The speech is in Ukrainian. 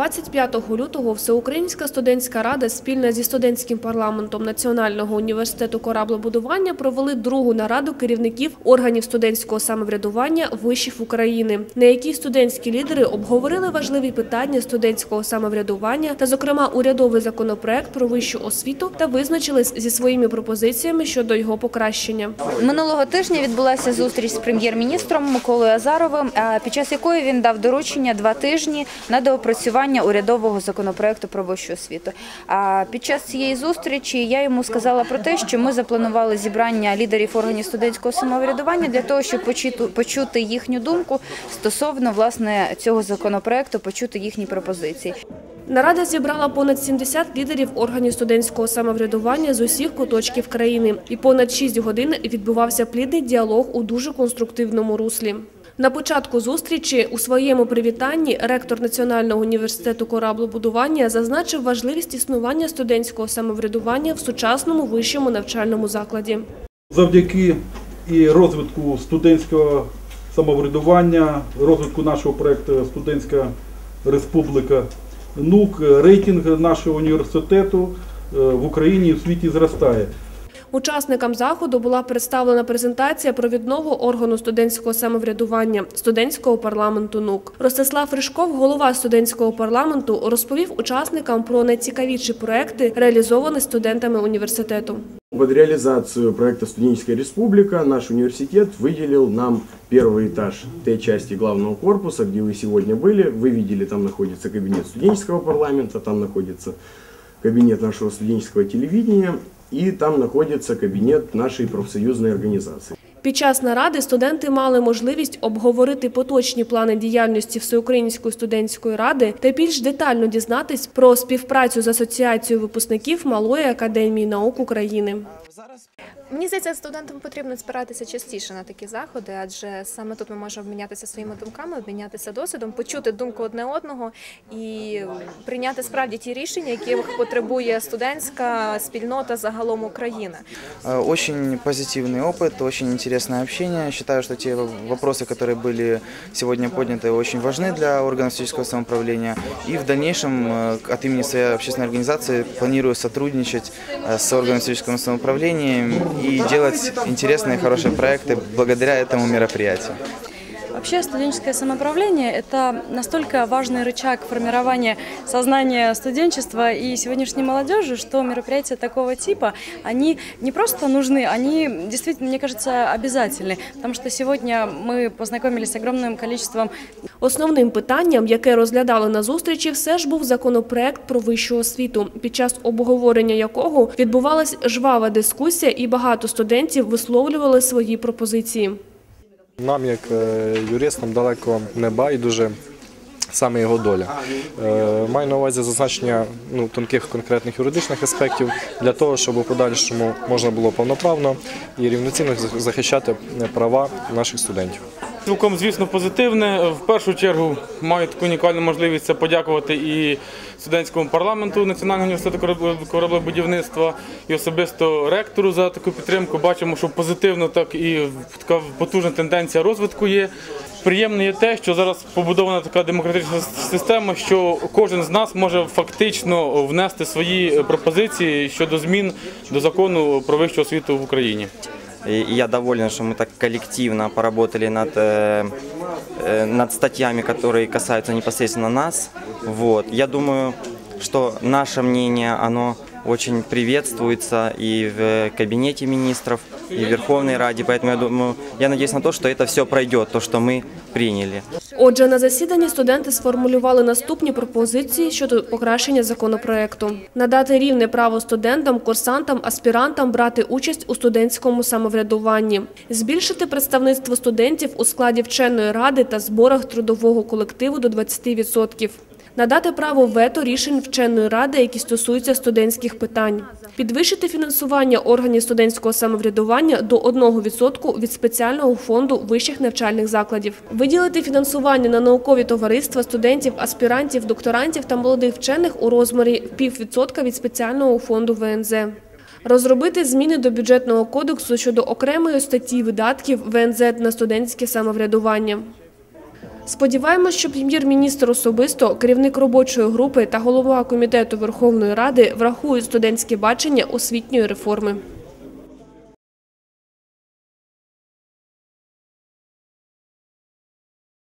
25 лютого Всеукраїнська студентська рада спільно зі студентським парламентом Національного університету кораблебудування провели другу нараду керівників органів студентського самоврядування вишів України, на якій студентські лідери обговорили важливі питання студентського самоврядування та, зокрема, урядовий законопроект про вищу освіту та визначились зі своїми пропозиціями щодо його покращення. Минулого тижня відбулася зустріч з прем'єр-міністром Миколою Азаровим, під час якої він дав доручення два тижні на доопрацювання урядового законопроекту про вищу освіту. А під час цієї зустрічі я йому сказала про те, що ми запланували зібрання лідерів органів студентського самоврядування для того, щоб почути їхню думку стосовно власне цього законопроекту, почути їхні пропозиції. Нарада зібрала понад 70 лідерів органів студентського самоврядування з усіх куточків країни, і понад 6 годин відбувався плідний діалог у дуже конструктивному руслі. На початку зустрічі у своєму привітанні ректор Національного університету кораблебудування зазначив важливість існування студентського самоврядування в сучасному вищому навчальному закладі. Завдяки і розвитку студентського самоврядування, розвитку нашого проєкту Студентська Республіка НУК, рейтинг нашого університету е, в Україні і в світі зростає. Учасникам заходу була представлена презентація провідного органу студентського самоврядування студентського парламенту НУК. Ростислав Ришков, голова студентського парламенту, розповів учасникам про найцікавіші проекти, реалізовані студентами університету. Под реализацию проекта «Студенческая республика» наш университет выделил нам первый этаж той части главного корпуса, где вы сегодня были. Вы видели, там находится кабинет студенческого парламента, там находится кабинет нашего студенческого телевидения и там находится кабинет нашей профсоюзной организации. Під час наради студенти мали можливість обговорити поточні плани діяльності Всеукраїнської студентської ради та більш детально дізнатись про співпрацю з асоціацією випускників Малої академії наук України. Мені здається, студентам потрібно збиратися частіше на такі заходи, адже саме тут ми можемо обмінятися своїми думками, обмінятися досвідом, почути думку одне одного і прийняти справді ті рішення, яких потребує студентська спільнота загалом України. Э, Очень позитивный опыт, очень интересное общение. Считаю, что те вопросы, которые были сегодня подняты, очень важны для органов студенческого самоуправления. И в дальнейшем э, от имени своей общественной организации планирую сотрудничать э, с органом студенческого самоуправления и делать интересные, хорошие проекты благодаря этому мероприятию. Вообще студенческое самоуправление – это настолько важный рычаг формирования сознания студенчества и сегодняшней молодежи, что мероприятия такого типа, они не просто нужны, они действительно, мне кажется, обязательны. Потому что сегодня мы познакомились с огромным количеством Основним питанням, яке розглядали на зустрічі, все ж був законопроект про вищу освіту, під час обговорення якого відбувалась жвава дискусія, і багато студентів висловлювали свої пропозиції. Нам, як е, юристам, далеко не байдуже саме його доля. Е, Маю на увазі зазначення ну, тонких конкретних юридичних аспектів для того, щоб у подальшому можна було повноправно і рівноцінно захищати права наших студентів. Цілком, звісно, позитивне. В першу чергу маю таку унікальну можливість це подякувати і студентському парламенту Національного університету кораблебудівництва і особисто ректору за таку підтримку. Бачимо, що позитивно так і така потужна тенденція розвитку є. Приємно є те, що зараз побудована така демократична система, що кожен з нас може фактично внести свої пропозиції щодо змін до закону про вищу освіту в Україні. И я доволен, что мы так коллективно поработали над, э, э, над статьями, которые касаются непосредственно нас. Вот. Я думаю, что наше мнение, оно очень приветствуется и в кабинете министров, и в Верховной Раде. Поэтому я думаю, я надеюсь на то, что это все пройдет, то, что мы приняли. Отже, на засіданні студенти сформулювали наступні пропозиції щодо покращення законопроекту: надати рівне право студентам, курсантам, аспірантам брати участь у студентському самоврядуванні, збільшити представництво студентів у складі вченої ради та зборах трудового колективу до 20%. Надати право вето рішень вченої ради, які стосуються студентських питань, підвищити фінансування органів студентського самоврядування до 1% від спеціального фонду вищих навчальних закладів, виділити фінансування на наукові товариства студентів, аспірантів, докторантів та молодих вчених у розмірі піввідсотка від спеціального фонду ВНЗ. Розробити зміни до бюджетного кодексу щодо окремої статті видатків ВНЗ на студентське самоврядування. Сподіваємось, що прем'єр-міністр особисто, керівник робочої групи та голова комітету Верховної Ради врахують студентське бачення освітньої реформи.